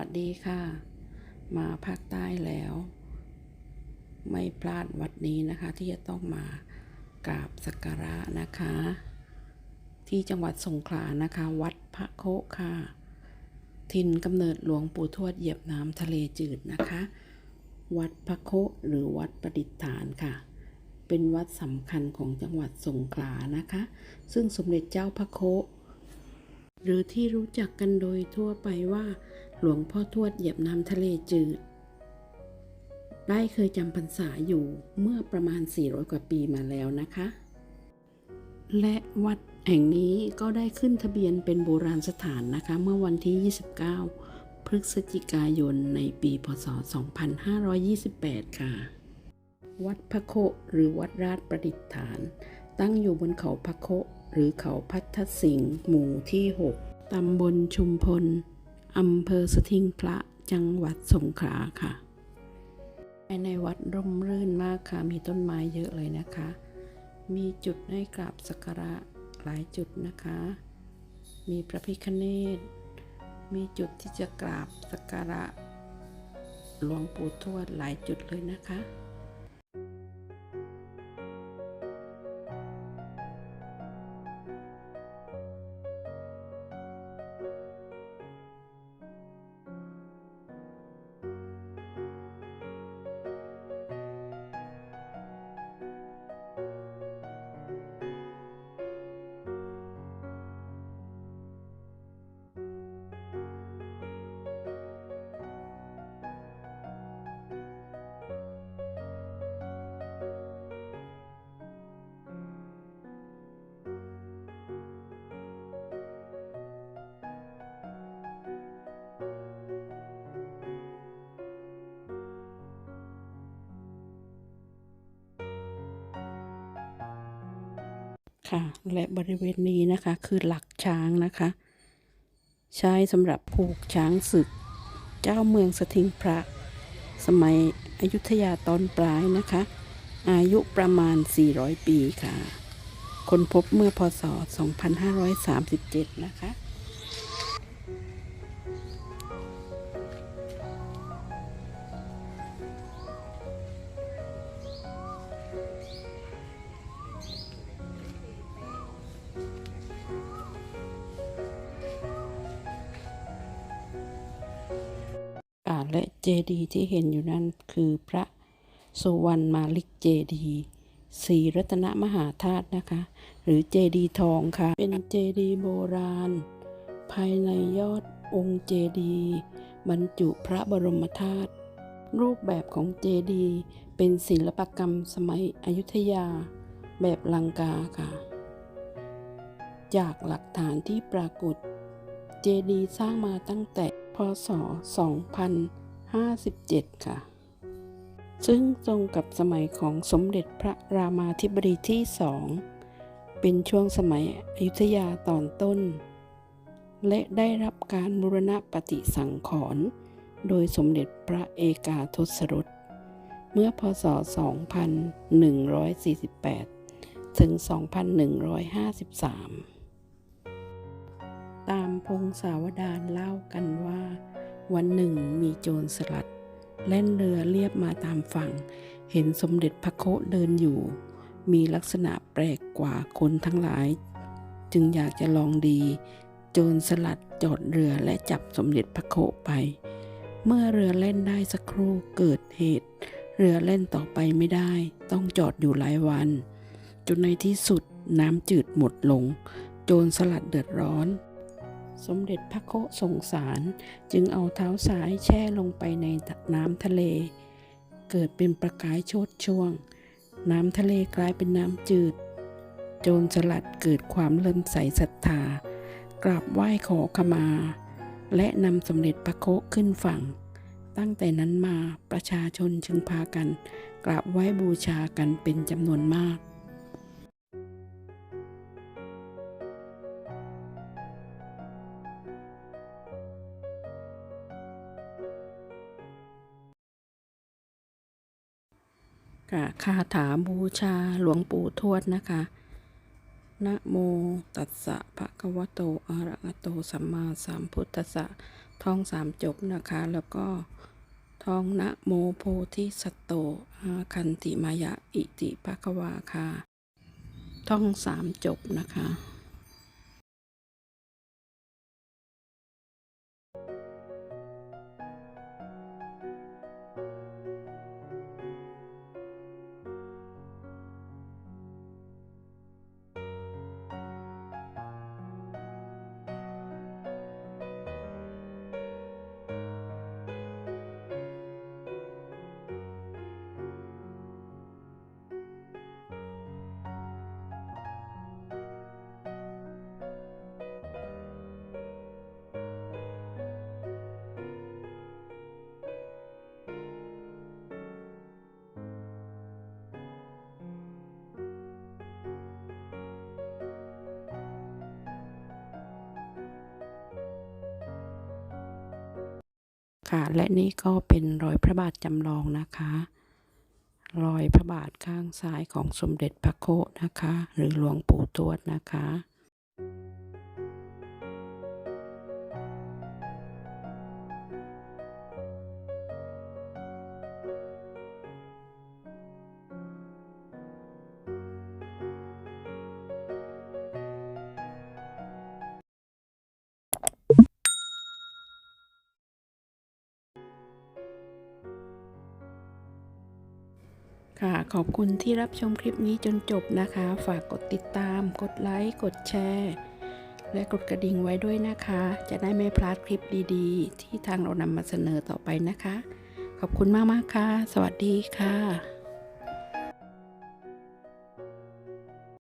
สวัสดีค่ะ มาภาคใต้แล้ว ไม่พลาดวัดนี้นะคะ ที่จะต้องมากราบสักการะนะคะ ที่จังหวัดสงขลานะคะ วัดพระโคค่ะถิ่นกำเนิดหลวงปู่ทวดเหยียบน้ำทะเลจืดนะคะ วัดพระโคหรือวัดประดิษฐานค่ะ เป็นวัดสำคัญของจังหวัดสงขลานะคะ ซึ่งสมเด็จเจ้าพระโคหรือที่รู้จักกันโดยทั่วไปว่า หลวงพ่อทวดเหยียบน้ำทะเลจืด ได้เคยจำพรรษาอยู่เมื่อประมาณ 400 กว่าปีมาแล้วนะคะ และวัดแห่งนี้ก็ได้ขึ้นทะเบียนเป็นโบราณสถานนะคะ เมื่อวันที่ 29 พฤศจิกายนในปีพศ 2528 ค่ะ วัดพระโคหรือวัดราชประดิษฐาน ตั้งอยู่บนเขาพระโคหรือเขาพัทธสิงห์หมู่ที่ 6 ตำบลชุมพล อำเภอสถิงพระจังหวัดสงขลาค่ะภายในวัดร่มรื่นมากค่ะ มีต้นไม้เยอะเลยนะคะ มีจุดให้กราบสักการะหลายจุดนะคะ มีพระพิฆเนศมีจุดที่จะกราบสักการะหลวงปู่ทวดหลายจุดเลยนะคะ ค่ะ และบริเวณนี้นะคะคือหลักช้างนะคะ ใช้สำหรับผูกช้างศึก เจ้าเมืองสถิงพระ สมัยอยุธยาตอนปลายนะคะ อายุประมาณ 400 ปีค่ะ คนพบเมื่อพศ 2537 นะคะ อ่าและเจดีย์ที่เห็นอยู่นั้นคือพระสุวรรณมาลิกเจดีย์ศรีรัตนมหาธาตุนะคะ หรือเจดีทองค่ะ เป็นเจดีโบราณ ภายในยอดองค์เจดีบรรจุพระบรมธาตุรูปแบบของเจดีเป็นศิลปกรรมสมัยอยุธยา แบบลังกาค่ะ จากหลักฐานที่ปรากฏ เจดีสร้างมาตั้งแต่ พศ 2057 ค่ะ ซึ่งตรงกับสมัยของสมเด็จพระรามาธิบดีที่สอง เป็นช่วงสมัยอยุธยาตอนต้น และได้รับการบูรณะปฏิสังขรณ์โดยสมเด็จพระเอกาทศรสเมื่อพศ 2148 ถึง 2153 ตามพงศาวดารเล่ากันว่า วันหนึ่งมีโจรสลัดแล่นเรือเลียบมาตามฝั่ง เห็นสมเด็จพระโคเดินอยู่ มีลักษณะแปลกกว่าคนทั้งหลาย จึงอยากจะลองดี โจรสลัดจอดเรือและจับสมเด็จพระโคไป เมื่อเรือเล่นได้สักครู่เกิดเหตุ เรือเล่นต่อไปไม่ได้ ต้องจอดอยู่หลายวัน จนในที่สุดน้ำจืดหมดลง โจรสลัดเดือดร้อน สมเด็จพระโคสงสารจึงเอาเท้าซ้ายแช่ลงไปในน้ำทะเล เกิดเป็นประกายโชดช่วง น้ำทะเลกลายเป็นน้ำจืด โจรสลัดเกิดความเลื่อมใสศรัทธากราบไหว้ขอขมา และนำสมเด็จพระโคขึ้นฝั่ง ตั้งแต่นั้นมาประชาชนจึงพากัน กราบไหว้บูชากันเป็นจำนวนมาก ค่ะคาถาบูชาหลวงปู่ทวดนะคะ นะโมตัสสะภะคะวะโต อะระหะโต สัมมาสัมพุทธัสสะ ท่องสามจบนะคะ แล้วก็ท่องนะโมโพธิสัตโตอาคันติมายะ อิติภควาค่ะท่องสามจบนะคะ ค่ะ และนี่ก็เป็นรอยพระบาทจำลองนะคะ รอยพระบาทข้างซ้ายของสมเด็จพระโคนะคะ หรือหลวงปู่ทวดนะคะ ค่ะ ขอบคุณที่รับชมคลิปนี้จนจบนะคะ ฝากกดติดตาม กดไลค์ กดแชร์ และกดกระดิ่งไว้ด้วยนะคะ จะได้ไม่พลาดคลิปดีๆ ที่ทางเรานำมาเสนอต่อไปนะคะ ขอบคุณมากๆค่ะ สวัสดีค่ะ